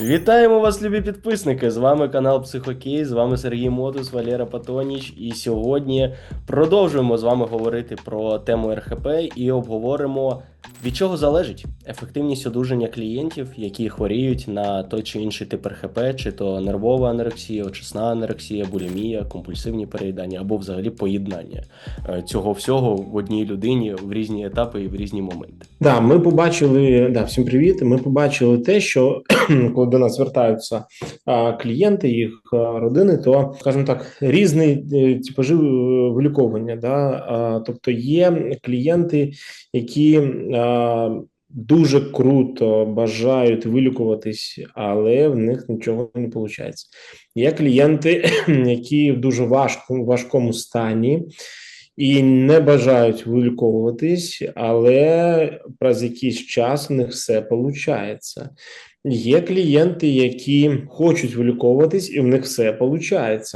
Вітаємо вас, любі підписники! З вами канал Психокей, з вами Сергій Мотус, Валера Патоніч. І сьогодні продовжуємо з вами говорити про тему РХП і обговоримо, від чого залежить ефективність одужання клієнтів, які хворіють на той чи інший тип РХП, чи то нервова анорексія, очисна анорексія, булімія, компульсивні переїдання або взагалі поєднання е, цього всього в одній людині в різні етапи і в різні моменти. Да, ми побачили да, всім привіт. Ми побачили те, що коли до нас звертаються клієнти, їх родини, то скажімо так, різні е, типажі е, виліковування. Да? Тобто є клієнти, які дуже круто бажають вилікуватись, але в них нічого не виходить. Є клієнти, які в дуже важкому важкому стані і не бажають виліковуватись, але через якийсь час у них все виходить. Є клієнти, які хочуть виліковуватись, і в них все виходить.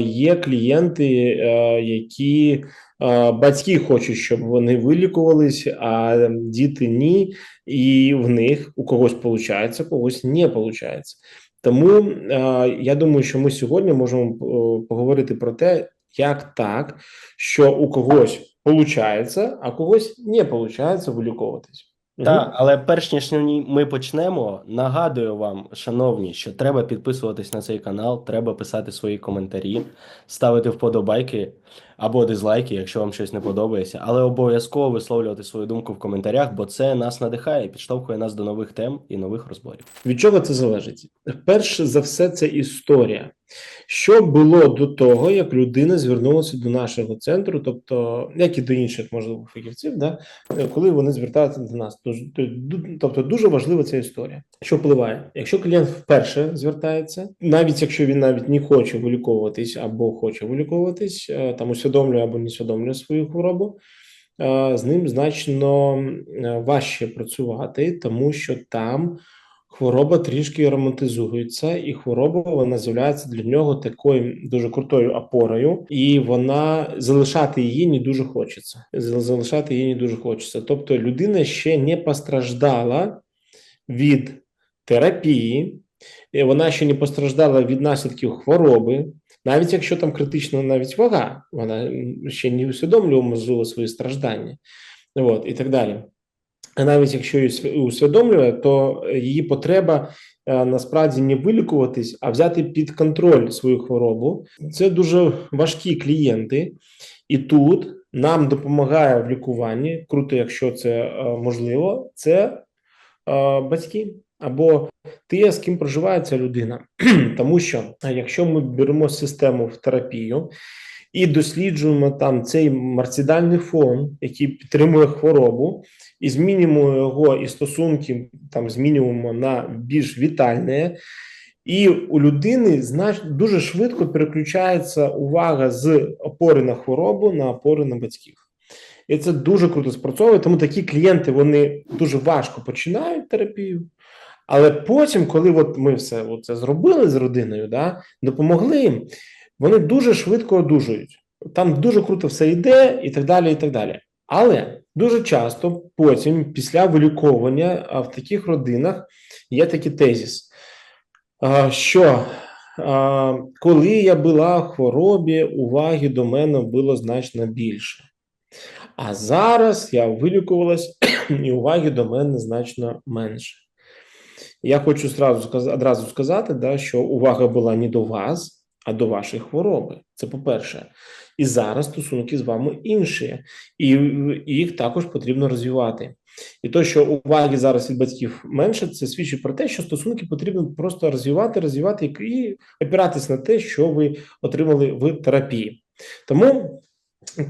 Є клієнти, е, які е, батьки хочуть, щоб вони вилікувались, а діти ні, і в них у когось виходить, у когось не виходить. Тому е, я думаю, що ми сьогодні можемо поговорити про те, як так, що у когось виходить, а когось не виходить виліковуватись. Так, але перш ніж ми почнемо, нагадую вам, шановні, що треба підписуватись на цей канал, треба писати свої коментарі, ставити вподобайки або дизлайки, якщо вам щось не подобається, але обов'язково висловлювати свою думку в коментарях, бо це нас надихає, і підштовхує нас до нових тем і нових розборів. Від чого це залежить? Перш за все, це історія. Що було до того, як людина звернулася до нашого центру, тобто як і до інших можливо фахівців, да коли вони звертаються до нас, тобто дуже важлива ця історія. Що впливає, якщо клієнт вперше звертається, навіть якщо він навіть не хоче виліковуватись або хоче виліковуватись, е, там усвідомлює або не усвідомлює свою хворобу, е, з ним значно е, важче працювати, тому що там хвороба трішки романтизується, і хвороба вона з'являється для нього такою дуже крутою опорою, і вона залишати її не дуже хочеться. Залишати її не дуже хочеться. Тобто, людина ще не постраждала від терапії, вона ще не постраждала від наслідків хвороби. Навіть якщо там критична навіть вага, вона ще не усвідомлює можливо свої страждання, от і так далі навіть якщо її усвідомлює, то її потреба е, насправді не вилікуватись, а взяти під контроль свою хворобу. Це дуже важкі клієнти, і тут нам допомагає в лікуванні. Круто, якщо це е, можливо, це е, батьки. Або ти, з ким проживає ця людина, тому що якщо ми беремо систему в терапію і досліджуємо там цей марцидальний фон, який підтримує хворобу, і змінюємо його і стосунки там змінюємо на більш вітальне, і у людини значно дуже швидко переключається увага з опори на хворобу на опори на батьків. І це дуже круто спрацьовує. Тому такі клієнти вони дуже важко починають терапію. Але потім, коли от ми все це зробили з родиною, да, допомогли їм, вони дуже швидко одужують. Там дуже круто все йде, і так далі. і так далі. Але дуже часто потім, після виліковування, в таких родинах є такий тезіс, що коли я була в хворобі, уваги до мене було значно більше. А зараз я вилікувалась, і уваги до мене значно менше. Я хочу одразу сказати, да, що увага була не до вас а до вашої хвороби. Це по-перше. І зараз стосунки з вами інші, і їх також потрібно розвивати. І то, що уваги зараз від батьків менше, це свідчить про те, що стосунки потрібно просто розвивати, розвивати і опиратись на те, що ви отримали в терапії. Тому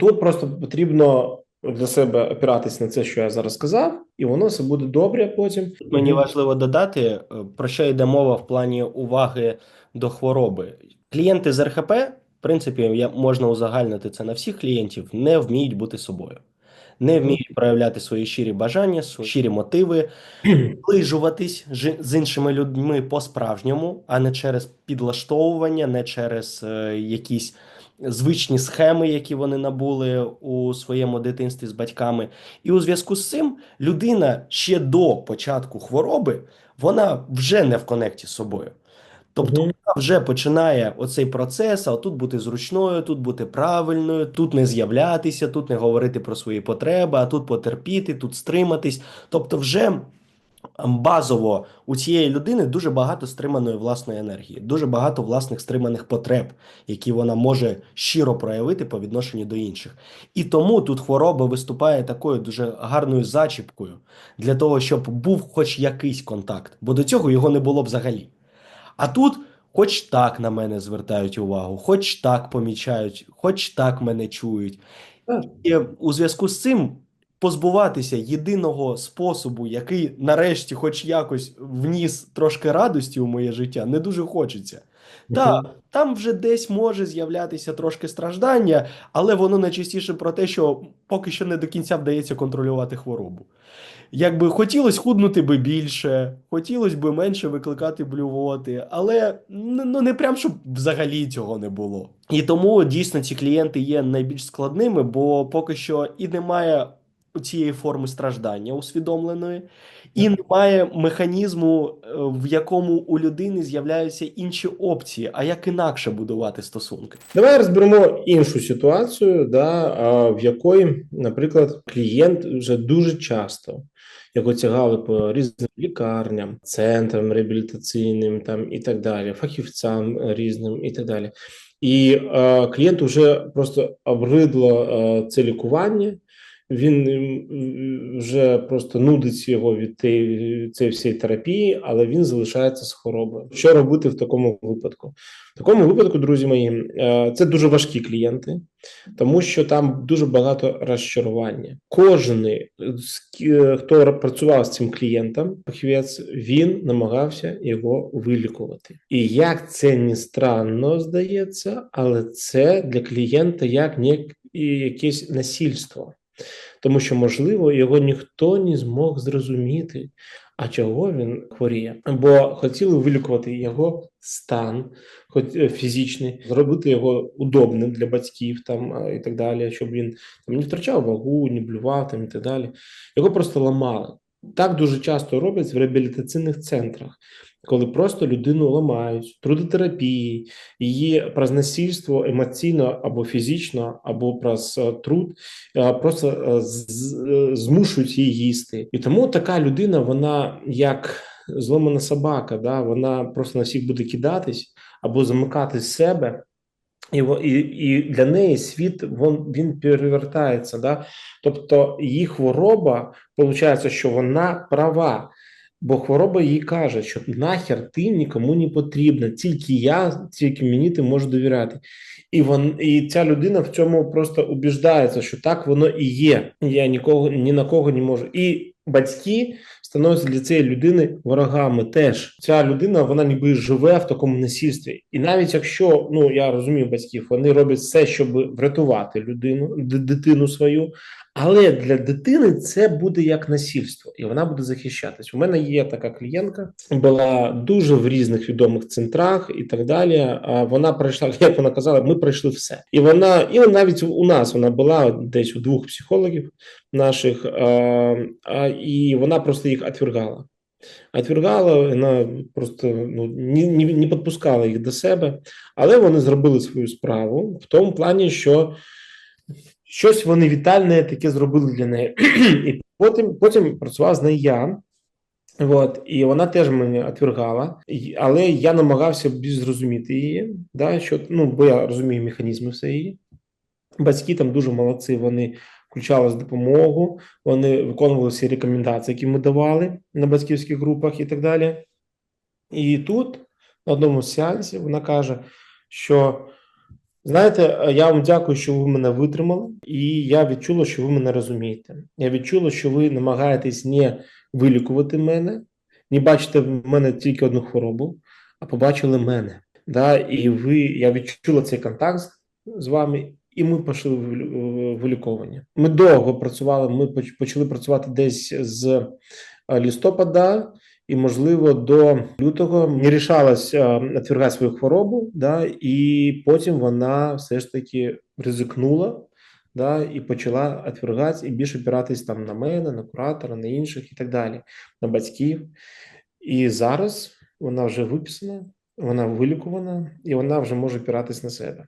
тут просто потрібно. Для себе опиратись на це, що я зараз сказав, і воно все буде добре. Потім мені важливо додати е, про що йде мова в плані уваги до хвороби. Клієнти з РХП, в принципі, можна узагальнити це на всіх клієнтів, не вміють бути собою, не вміють проявляти свої щирі бажання, свої щирі мотиви, зближуватись з іншими людьми по-справжньому, а не через підлаштовування, не через е, якісь звичні схеми, які вони набули у своєму дитинстві з батьками. І у зв'язку з цим людина ще до початку хвороби вона вже не в конекті з собою. Тобто вона вже починає оцей процес, а тут бути зручною, тут бути правильною, тут не з'являтися, тут не говорити про свої потреби, а тут потерпіти, тут стриматись. Тобто, вже базово у цієї людини дуже багато стриманої власної енергії, дуже багато власних стриманих потреб, які вона може щиро проявити по відношенню до інших. І тому тут хвороба виступає такою дуже гарною зачіпкою для того, щоб був хоч якийсь контакт, бо до цього його не було взагалі. А тут, хоч так на мене звертають увагу, хоч так помічають, хоч так мене чують. І у зв'язку з цим позбуватися єдиного способу, який нарешті, хоч якось вніс трошки радості у моє життя, не дуже хочеться. Так, там вже десь може з'являтися трошки страждання, але воно найчастіше про те, що поки що не до кінця вдається контролювати хворобу. Якби хотілося худнути би більше, хотілося би менше викликати блювоти, але ну, не прям щоб взагалі цього не було. І тому дійсно ці клієнти є найбільш складними, бо поки що і немає цієї форми страждання усвідомленої, і немає механізму, е, в якому у людини з'являються інші опції, а як інакше будувати стосунки. Давай розберемо іншу ситуацію, да, в якої, наприклад, клієнт вже дуже часто його тягали по різним лікарням, центрам реабілітаційним там і так далі, фахівцям різним і так далі. І е, клієнту вже просто обридло е, це лікування. Він вже просто нудить його від цієї всієї терапії, але він залишається з хворобою. Що робити в такому випадку? В такому випадку, друзі мої, е, це дуже важкі клієнти, тому що там дуже багато розчарування. Кожен, е, хто працював з цим клієнтом, фахівець, він намагався його вилікувати. І як це не странно здається, але це для клієнта як не якесь насильство. Тому що, можливо, його ніхто не змог зрозуміти, а чого він хворіє. Бо хотіли вилікувати його стан, е, фізичний, зробити його удобним для батьків там і так далі, щоб він там не втрачав вагу, не блював там і так далі. Його просто ламали. Так дуже часто роблять в реабілітаційних центрах, коли просто людину ламають, трудотерапії, її про насильство емоційно або фізично, або труд е, просто е, з- е, змушують її їсти. І тому така людина, вона як зломана собака, да? вона просто на всіх буде кидатись або замикати з себе. І, і, і для неї світ він, він перевертається. Да? Тобто її хвороба, виходить, що вона права. Бо хвороба їй каже, що нахер ти нікому не потрібна, тільки я, тільки мені ти можеш довіряти. І вон, і ця людина в цьому просто убіждається, що так воно і є. Я нікого ні на кого не можу. І батьки становляться для цієї людини ворогами. Теж ця людина вона ніби живе в такому насильстві. І навіть якщо ну я розумію батьків, вони роблять все, щоб врятувати людину, дитину свою. Але для дитини це буде як насильство, і вона буде захищатись. У мене є така клієнтка, була дуже в різних відомих центрах і так далі. А вона пройшла, як вона казала, ми пройшли все. І вона, і навіть у нас вона була десь у двох психологів наших, а, а, і вона просто їх отвергала. Отвергала, вона просто ну, не, не, не підпускала їх до себе, але вони зробили свою справу в тому плані, що щось вони вітальне таке зробили для неї. І потім, потім працював з нею я. От, і вона теж мене отвергала, але я намагався зрозуміти її, да, що, ну, бо я розумію механізми все її. Батьки там дуже молодці, вони включали з допомогу, вони виконували всі рекомендації, які ми давали на батьківських групах і так далі. І тут, на одному з сеансів, вона каже, що знаєте, я вам дякую, що ви мене витримали, і я відчула, що ви мене розумієте. Я відчула, що ви намагаєтесь не вилікувати мене, не бачите в мене тільки одну хворобу, а побачили мене. Да? І ви, я відчула цей контакт з- вами, і ми пішли в виліковання. Ми довго працювали. Ми почали працювати десь з е, листопада. І, можливо, до лютого не рішалась е, отвергати свою хворобу, да, і потім вона все ж таки ризикнула, да, і почала отвергати і більше опиратись там на мене, на куратора, на інших і так далі, на батьків. І зараз вона вже виписана, вона вилікувана, і вона вже може опиратись на себе.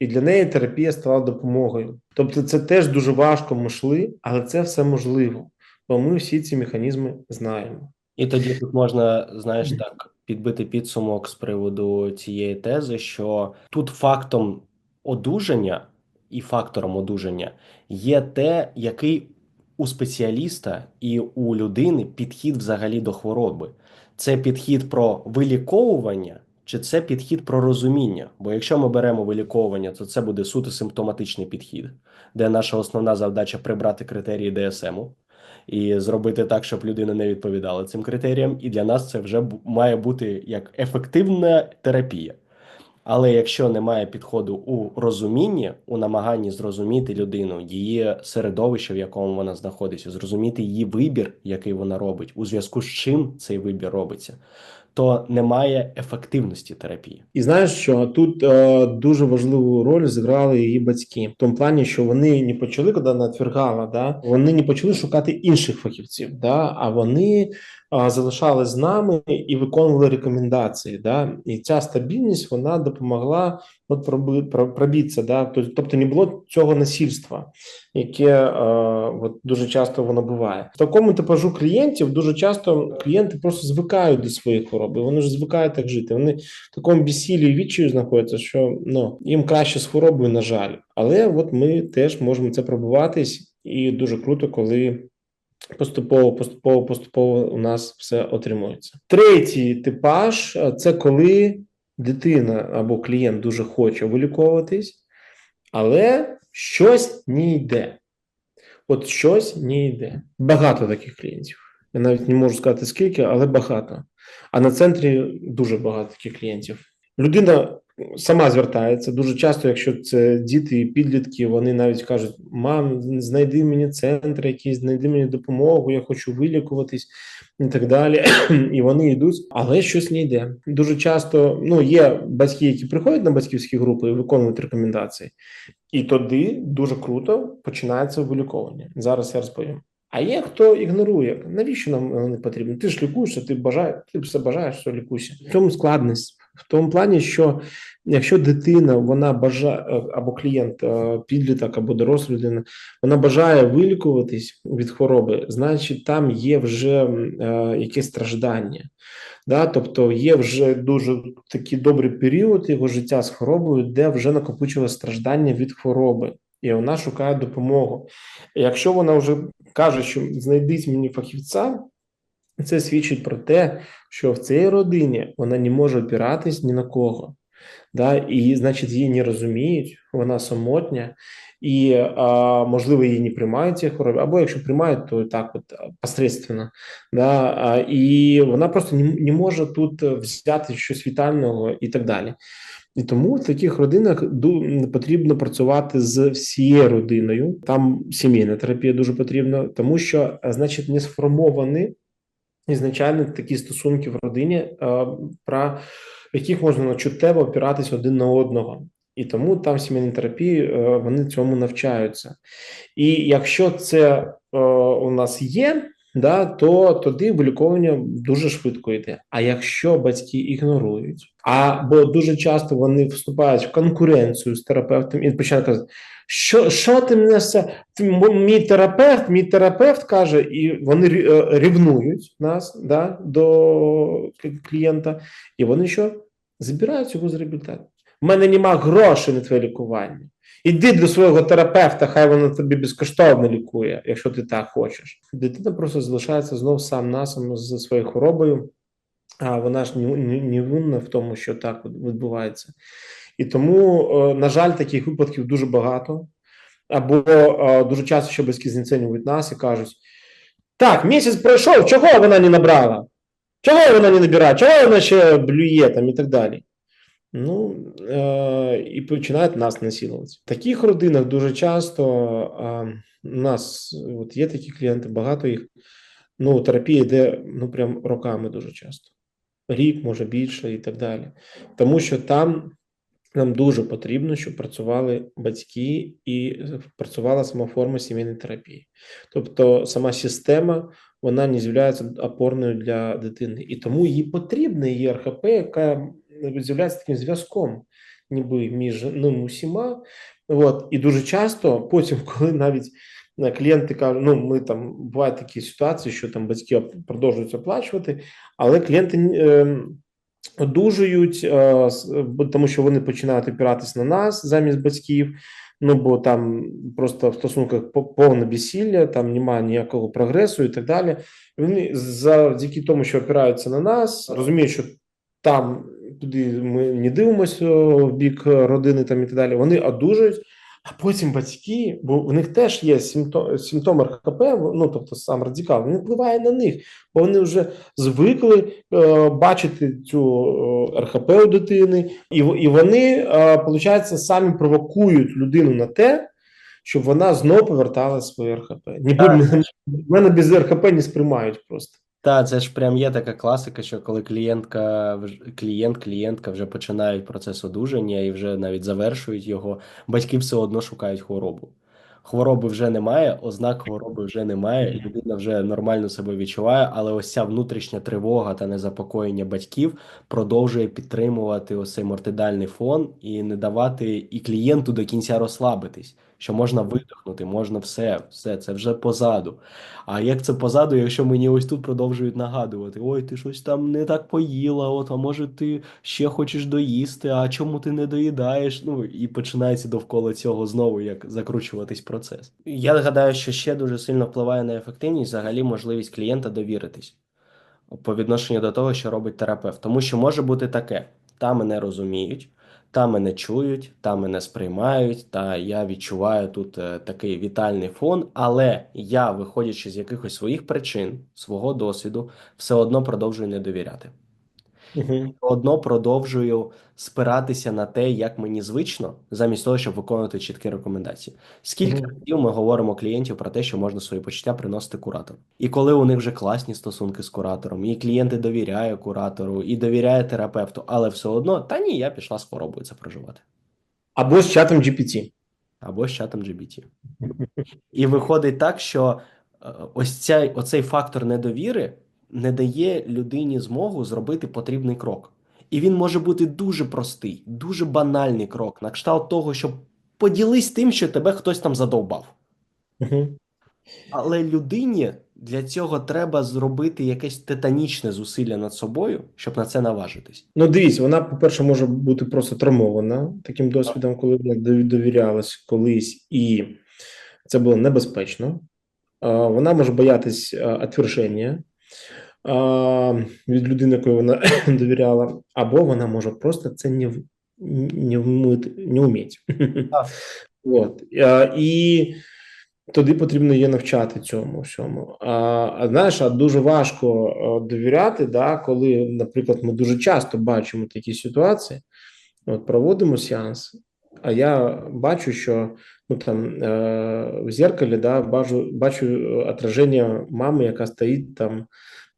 І для неї терапія стала допомогою. Тобто, це теж дуже важко ми йшли, але це все можливо, бо ми всі ці механізми знаємо. І тоді тут можна, знаєш, так підбити підсумок з приводу цієї тези, що тут фактом одужання і фактором одужання є те, який у спеціаліста і у людини підхід взагалі до хвороби. Це підхід про виліковування, чи це підхід про розуміння? Бо якщо ми беремо виліковування, то це буде суто симптоматичний підхід, де наша основна завдача прибрати критерії ДСМу і зробити так, щоб людина не відповідала цим критеріям. І для нас це вже має бути як ефективна терапія. Але якщо немає підходу у розумінні, у намаганні зрозуміти людину, її середовище, в якому вона знаходиться, зрозуміти її вибір, який вона робить, у зв'язку з чим цей вибір робиться, то немає ефективності терапії. І знаєш, що? Тут е, дуже важливу роль зіграли її батьки, в тому плані, що вони не почали, коли вона отвергала, да, вони не почали шукати інших фахівців, да, а вони залишались з нами і виконували рекомендації. Да, і ця стабільність вона допомогла от пробитися. Да, тобто не було цього насильства, яке е, от дуже часто воно буває. В такому типажу клієнтів дуже часто клієнти просто звикають до своєї хвороби. Вони ж звикають так жити. Вони в такому безсілі і відчаю знаходяться, що ну їм краще з хворобою, на жаль. Але от ми теж можемо це пробуватись, і дуже круто, коли поступово, поступово, поступово у нас все отримується. Третій типаж це коли дитина або клієнт дуже хоче виліковуватись, але щось не йде. От щось не йде. Багато таких клієнтів. Я навіть не можу сказати скільки, але багато. А на центрі дуже багато таких клієнтів. Людина сама звертається дуже часто, якщо це діти і підлітки, вони навіть кажуть: мам, знайди мені центр, якийсь, знайди мені допомогу, я хочу вилікуватись і так далі. І вони йдуть, але щось не йде. Дуже часто ну, є батьки, які приходять на батьківські групи і виконують рекомендації, і тоді дуже круто починається виліковування. Зараз я розповім. А є хто ігнорує, навіщо нам не потрібно? Ти ж лікуєшся, ти бажаєш, ти все бажаєш, що лікуйся. В цьому складність. В тому плані, що якщо дитина вона бажає або клієнт, е, підліток або доросла людина, вона бажає вилікуватись від хвороби, значить там є вже е, якесь страждання. Да? Тобто є вже дуже такий добрий період його життя з хворобою, де вже накопичилось страждання від хвороби, і вона шукає допомогу. Якщо вона вже каже, що знайдіть мені фахівця, це свідчить про те, що в цій родині вона не може опиратись ні на кого. Да? І, значить, її не розуміють, вона самотня, і, а, можливо, її не приймають ці хвороби, або якщо приймають, то так от посредственно. Да? А, і вона просто не, не може тут взяти щось вітального і так далі. І тому в таких родинах потрібно працювати з всією родиною. Там сімейна терапія дуже потрібна, тому що, значить, не сформовані ізначально такі стосунки в родині, е, про яких можна на чуттєво опиратись один на одного. І тому там сімейні терапії е, вони цьому навчаються. І якщо це е, у нас є, да, то тоді виліковування дуже швидко йде. А якщо батьки ігнорують, або дуже часто вони вступають в конкуренцію з терапевтом і починають казати, що, що ти мене все, мій терапевт, мій терапевт каже, і вони е, рівнують нас да, до клієнта, і вони що? Забирають його з реабілітації. У мене нема грошей на твоє лікування. Іди до свого терапевта, хай воно тобі безкоштовно лікує, якщо ти так хочеш. Дитина просто залишається знов сам на сам з своєю хворобою, а вона ж не, винна в тому, що так відбувається. І тому, е, на жаль, таких випадків дуже багато. Або е, дуже часто ще батьки знецінюють нас і кажуть: так, місяць пройшов, чого вона не набрала? Чого вона не набирає? Чого вона ще блює там і так далі? Ну е, і починають нас насилувати. В таких родинах дуже часто е, у нас от є такі клієнти, багато їх. Ну, терапія йде ну прям роками дуже часто. Рік, може більше і так далі. Тому що там нам дуже потрібно, щоб працювали батьки і працювала сама форма сімейної терапії. Тобто сама система вона не з'являється опорною для дитини, і тому їй потрібна її РХП, яка з'являється таким зв'язком, ніби між ним усіма. От і дуже часто, потім, коли навіть е, клієнти кажуть, ну ми там бувають такі ситуації, що там батьки продовжують оплачувати, але клієнти. Е, одужують, тому що вони починають опиратись на нас замість батьків. Ну бо там просто в стосунках повне безсилля, там немає ніякого прогресу і так далі. Вони завдяки тому, що опираються на нас, розуміють, що там туди ми не дивимося в бік родини, там і так далі. Вони одужують. А потім батьки, бо в них теж є симптом, симптом РХП, ну тобто сам радикал, він впливає на них, бо вони вже звикли е, бачити цю е, РХП у дитини, і і вони, е, виходить, самі провокують людину на те, щоб вона знову повертала своє РХП. Ніби мене без РХП не сприймають просто. Так, це ж прям є така класика, що коли клієнтка, клієнт, клієнтка вже починають процес одужання і вже навіть завершують його, батьки все одно шукають хворобу. Хвороби вже немає, ознак хвороби вже немає, людина вже нормально себе відчуває, але ось ця внутрішня тривога та незапокоєння батьків продовжує підтримувати ось цей мортидальний фон і не давати і клієнту до кінця розслабитись що можна видихнути, можна все, все, це вже позаду. А як це позаду, якщо мені ось тут продовжують нагадувати: ой, ти щось там не так поїла, от, а може ти ще хочеш доїсти, а чому ти не доїдаєш? Ну і починається довкола цього знову як закручуватись процес. Я гадаю, що ще дуже сильно впливає на ефективність взагалі можливість клієнта довіритись по відношенню до того, що робить терапевт. Тому що може бути таке: там мене розуміють. Та мене чують, та мене сприймають, та я відчуваю тут е, такий вітальний фон, але я, виходячи з якихось своїх причин, свого досвіду, все одно продовжую не довіряти. Угу. Одно продовжую спиратися на те, як мені звично, замість того, щоб виконувати чіткі рекомендації. Скільки угу. разів ми говоримо клієнтів про те, що можна свої почуття приносити куратору, і коли у них вже класні стосунки з куратором, і клієнти довіряють куратору, і довіряє терапевту, але все одно та ні, я пішла з хворобою це проживати. Або з чатом GPT. Або з чатом GPT. І виходить так, що е, ось цей, оцей фактор недовіри не дає людині змогу зробити потрібний крок. І він може бути дуже простий, дуже банальний крок, на кшталт того, що поділись тим, що тебе хтось там задовбав. Угу. Але людині для цього треба зробити якесь титанічне зусилля над собою, щоб на це наважитись. Ну, дивіться, вона, по-перше, може бути просто травмована таким досвідом, коли вона довірялась колись, і це було небезпечно. Вона може боятись отверження від людини, якої вона довіряла, або вона може просто це не не, вмити, не вміти. От. І тоді потрібно є навчати цьому всьому. А, а знаєш, а дуже важко довіряти, да, коли, наприклад, ми дуже часто бачимо такі ситуації. От проводимо сеанс, а я бачу, що ну там е, в зеркалі да, бачу бачу отраження мами, яка стоїть там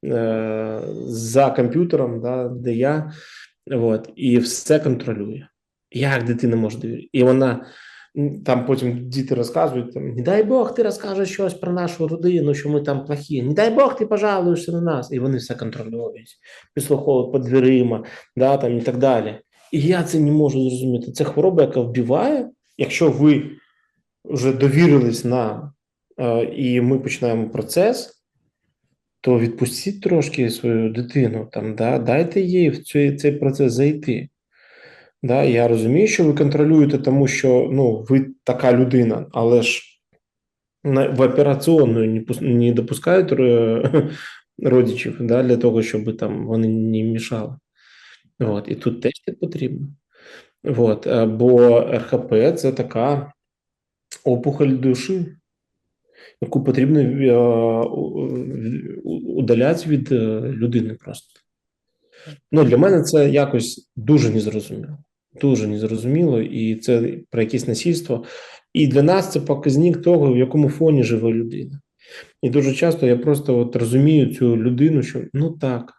Е, за комп'ютером, да, де я, от, і все контролює. Як дитина може довірити? І вона там потім діти розказують: там, не дай Бог, ти розкажеш щось про нашу родину, що ми там плохі, не дай Бог, ти пожалуєшся на нас. І вони все контролюють, підслуховують під дверима, да, там, і так далі. І я це не можу зрозуміти. Це хвороба, яка вбиває, якщо ви вже довірились на е, і ми починаємо процес то відпустіть трошки свою дитину, там, да, дайте їй в цей цей процес зайти. Да, Я розумію, що ви контролюєте, тому що ну, ви така людина, але ж в операційну не допускають родичів да, для того, щоб там вони не мішали. От, І тут теж це потрібно. От, е, Бо РХП це така опухоль душі яку потрібно е, удаляти від е, людини просто. Ну, Для мене це якось дуже незрозуміло. Дуже незрозуміло, і це про якесь насильство. І для нас це показник того, в якому фоні живе людина. І дуже часто я просто от розумію цю людину, що ну так,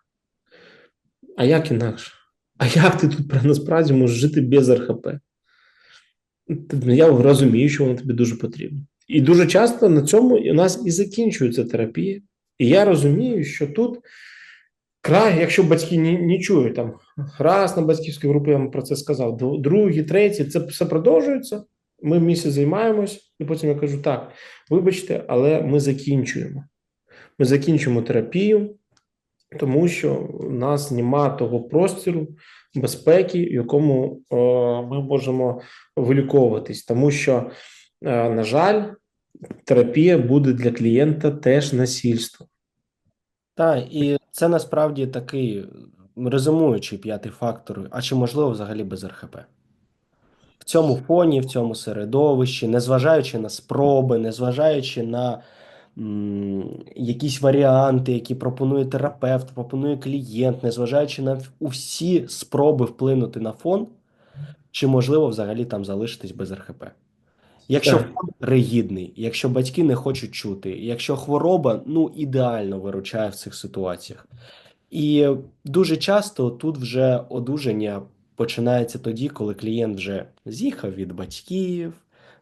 а як інакше? А як ти тут насправді можеш жити без РХП? Я розумію, що воно тобі дуже потрібно. І дуже часто на цьому у нас і закінчується терапія. І я розумію, що тут край, якщо батьки не, чують там раз на батьківській групі я вам про це сказав, другий, третій, це все продовжується. Ми місяць займаємось, і потім я кажу: так, вибачте, але ми закінчуємо. Ми закінчуємо терапію, тому що в нас нема того простору безпеки, в якому е, ми можемо виліковуватись, тому що, е, на жаль, терапія буде для клієнта теж насильство. Так, і це насправді такий резюмуючий п'ятий фактор. А чи можливо взагалі без РХП? В цьому фоні, в цьому середовищі, незважаючи на спроби, незважаючи на м, якісь варіанти, які пропонує терапевт, пропонує клієнт, незважаючи на усі спроби вплинути на фон, чи можливо взагалі там залишитись без РХП? Якщо Так. фон ригідний, якщо батьки не хочуть чути, якщо хвороба ну ідеально виручає в цих ситуаціях. І дуже часто тут вже одужання починається тоді, коли клієнт вже з'їхав від батьків,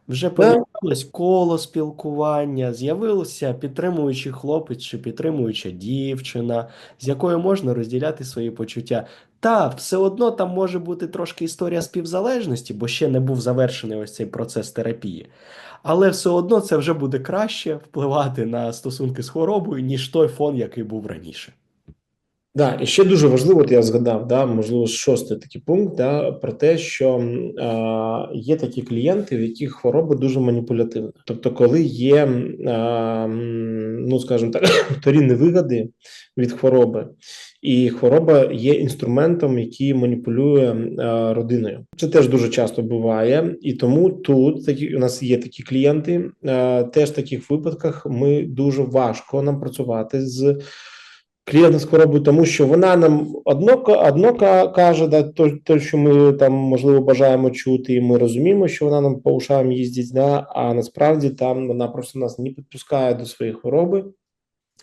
вже помінялось коло спілкування, з'явився підтримуючий хлопець чи підтримуюча дівчина, з якою можна розділяти свої почуття. Та, все одно там може бути трошки історія співзалежності, бо ще не був завершений ось цей процес терапії. Але все одно це вже буде краще впливати на стосунки з хворобою, ніж той фон, який був раніше. Да, і ще дуже важливо, от я згадав, да, можливо, шостий такий пункт, да, про те, що а, є такі клієнти, в яких хвороба дуже маніпулятивна. Тобто, коли є, м, ну скажімо так, вторинні вигоди від хвороби, і хвороба є інструментом, який маніпулює а, родиною. Це теж дуже часто буває, і тому тут такі у нас є такі клієнти. А, теж в таких випадках ми дуже важко нам працювати з клієнта з хворобою, тому що вона нам одно, одно каже, да, то, то, що ми там можливо бажаємо чути, і ми розуміємо, що вона нам по ушам їздить, да, а насправді там вона просто нас не підпускає до своєї хвороби.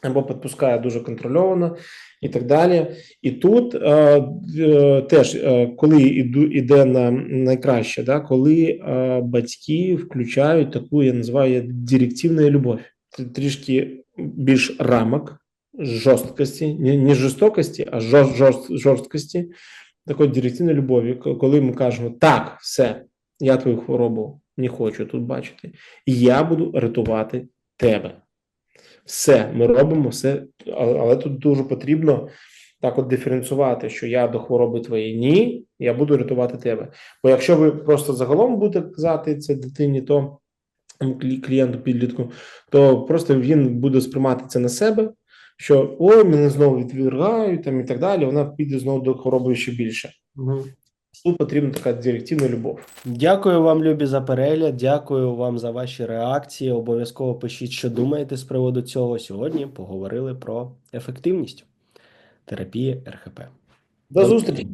Або підпускає дуже контрольовано і так далі. І тут е, е, теж, е, коли іду, іде на найкраще, да, коли е, батьки включають таку, я називаю директивну любов, трішки більш рамок, жорсткості, не, жорстокості, а жорст, жорст, жорсткості, такої директивної любові, коли ми кажемо: так, все, я твою хворобу не хочу тут бачити, і я буду рятувати тебе. Все, ми робимо все, але тут дуже потрібно так от диференціювати, що я до хвороби твоєї ні, я буду рятувати тебе. Бо якщо ви просто загалом будете казати це дитині, то клієнту підлітку, то просто він буде сприймати це на себе, що ой, мене знову відвергають там і так далі. Вона піде знову до хвороби ще більше. Тут потрібна така директивна любов. Дякую вам, любі, за перегляд. Дякую вам за ваші реакції. Обов'язково пишіть, що думаєте з приводу цього. Сьогодні поговорили про ефективність терапії РХП. До зустрічі!